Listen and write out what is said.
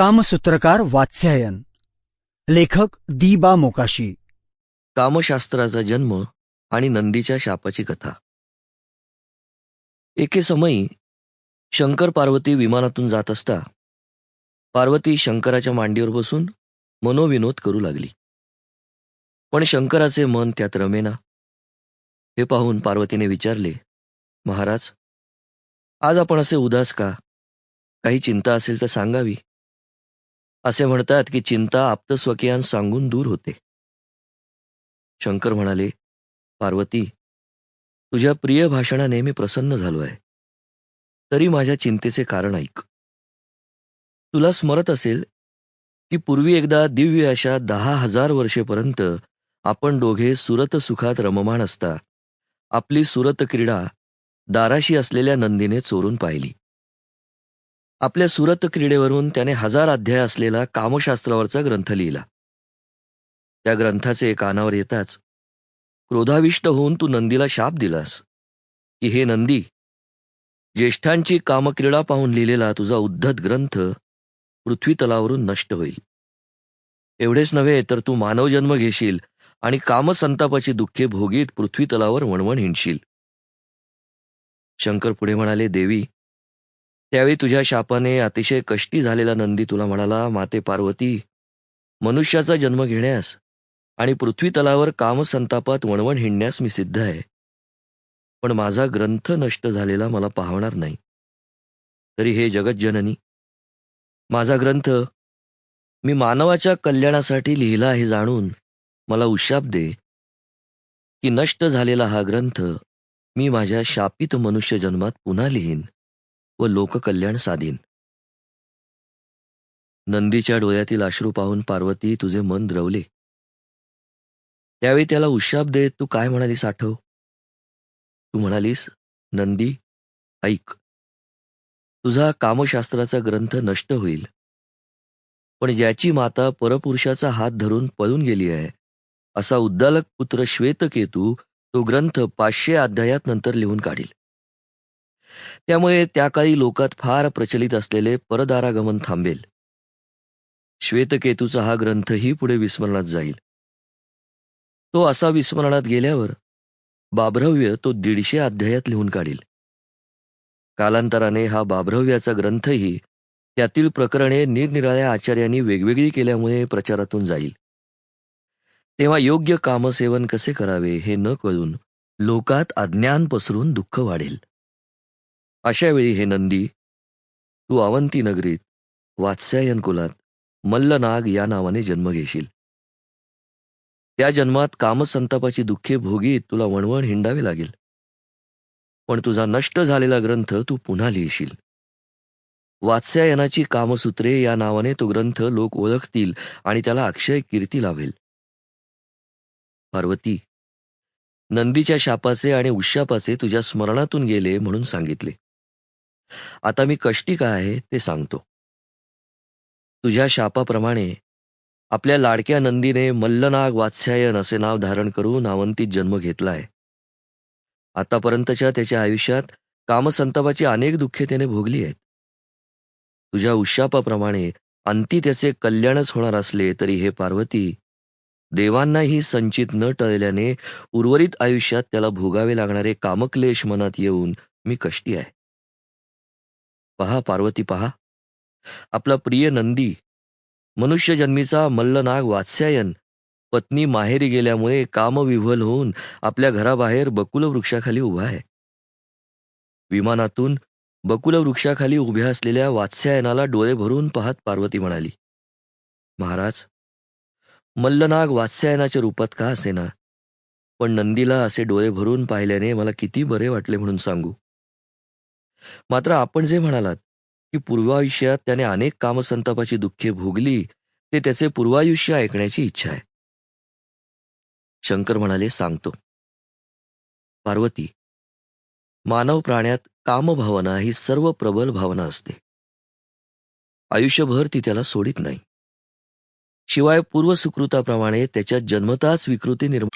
कामसूत्रकार वात्स्यायन. लेखक दीबा मोकाशी. कामशास्त्राचा जन्म आणि नंदीच्या शापाची कथा. एके समयी शंकर पार्वती विमानातून जात असता पार्वती शंकराच्या मांडीवर बसून मनोविनोद करू लागली. पण शंकराचे मन त्यात रमेना. हे पाहून पार्वतीने विचारले महाराज आज आपण असे उदास का? काही चिंता असेल तर सांगावी. असे म्हणतात की चिंता आप्तस्वकीयान सांगून दूर होते. शंकर म्हणाले पार्वती तुझ्या प्रिय भाषणाने मी प्रसन्न झालो आहे. तरी माझ्या चिंतेचे कारण ऐक. तुला स्मरत असेल की पूर्वी एकदा दिव्य अशा दहा हजार वर्षेपर्यंत आपण दोघे सुरत सुखात रममाण असता. आपली सुरत क्रीडा दाराशी असलेल्या नंदीने चोरून पाहिली. आपल्या सुरत क्रीडेवरून त्याने हजार अध्याय असलेला कामशास्त्रावरचा ग्रंथ लिहिला. त्या ग्रंथाचे कानावर येताच क्रोधाविष्ट होऊन तू नंदीला शाप दिलास. की हे नंदी ज्येष्ठांची कामक्रीडा पाहून लिहिलेला तुझा उद्धत ग्रंथ पृथ्वी तलावरून नष्ट होईल. एवढेच नव्हे तर तू मानवजन्म घेशील आणि कामसंतापाची दुःखे भोगीत पृथ्वी तलावर वणवण हिंडशील. शंकर पुढे म्हणाले देवी त्यावेळी तुझ्या शापाने अतिशय कष्टी झालेला नंदी तुला म्हणाला माते पार्वती मनुष्याचा जन्म घेण्यास आणि पृथ्वी तलावर कामसंतापात वणवण हिंडण्यास मी सिद्ध आहे. पण माझा ग्रंथ नष्ट झालेला मला पाहणार नाही. तरी हे जगज्जननी माझा ग्रंथ मी मानवाच्या कल्याणासाठी लिहिला हे जाणून मला उशाप दे की नष्ट झालेला हा ग्रंथ मी माझ्या शापित मनुष्य जन्मात पुन्हा लिहीन. व लोककल्याण साधीन. नंदीच्या डोळ्यातील अश्रू पाहून पार्वती तुझे मन द्रवले. त्यावेळी त्याला उशाप देत तू काय म्हणालीस आठव? तू म्हणालीस नंदी ऐक. तुझा कामशास्त्राचा ग्रंथ नष्ट होईल. पण ज्याची माता परपुरुषाचा हात धरून पळून गेली आहे. असा उद्दालक पुत्र श्वेतकेतू तो ग्रंथ पाचशे अध्यायात नंतर लिहून काढील. त्यामुळे त्या काळी लोकात फार प्रचलित असलेले परदारागमन थांबेल. श्वेतकेतूचा हा ग्रंथही पुढे विस्मरणात जाईल. तो असा विस्मरणात गेल्यावर बाभ्रव्य तो दीडशे अध्यायात लिहून काढील. कालांतराने हा बाभ्रव्याचा ग्रंथही त्यातील प्रकरणे निरनिराळ्या आचार्यांनी वेगवेगळी केल्यामुळे प्रचारातून जाईल. तेव्हा योग्य कामसेवन कसे करावे हे न कळून लोकात अज्ञान पसरून दुःख वाढेल. अशावेळी हे नंदी तू अवंती नगरीत वात्स्यायन कुलात मल्लनाग या नावाने जन्म घेशील. त्या जन्मात कामसंतापाची दुःखे भोगीत तुला वणवण हिंडावे लागेल. पण तुझा नष्ट झालेला ग्रंथ तू पुन्हा लिहिशील. वात्स्यायनाची कामसूत्रे या नावाने तो ग्रंथ लोक ओळखतील आणि त्याला अक्षय कीर्ती लावेल पार्वती नंदीच्या शापाचे आणि उशापाचे तुझ्या स्मरणातून गेले म्हणून सांगितले. आता मी कष्टी काय आहे ते सांगतो. तुझ्या शापाप्रमाणे आपल्या लाडक्या नंदीने मल्लनाग वात्स्यायन असे नाव धारण करून आवंतीत जन्म घेतला आहे आतापर्यंतच्या त्याच्या आयुष्यात कामसंतापाची अनेक दुःखे त्याने भोगली आहेत. तुझ्या उशापाप्रमाणे अंती त्याचे कल्याणच होणार असले तरी हे पार्वती देवांनाही संचित न टळल्याने उर्वरित आयुष्यात त्याला भोगावे लागणारे कामक्लेश मनात येऊन मी कष्टी आहे. पहा पार्वती पहा. आपला प्रिय नंदी मनुष्यजन्मीचा मल्लनाग वात्स्यायन पत्नी माहेरी गेल्यामुळे कामविव्हल होऊन आपल्या घराबाहेर बकुल वृक्षाखाली उभा आहे. विमानातून बकुल वृक्षाखाली उभ्या असलेल्या वात्स्यायनाला डोळे भरून पाहत पार्वती म्हणाली महाराज मल्लनाग वात्स्यायनाच्या रूपात का असेना पण नंदीला असे डोळे भरून पाहिल्याने मला किती बरे वाटले म्हणून सांगू. मात्र आपण जे म्हणालात की पूर्वायुष्यात त्याने अनेक कामसंतापाची दुःखे भोगली ते त्याचे पूर्वायुष्य ऐकण्याची इच्छा आहे. शंकर म्हणाले सांगतो. पार्वती मानव प्राण्यात कामभावना ही सर्व प्रबल भावना असते. आयुष्यभर ती त्याला सोडित नाही. शिवाय पूर्वसुकृताप्रमाणे त्याच्या जन्मताच विकृती निर्माण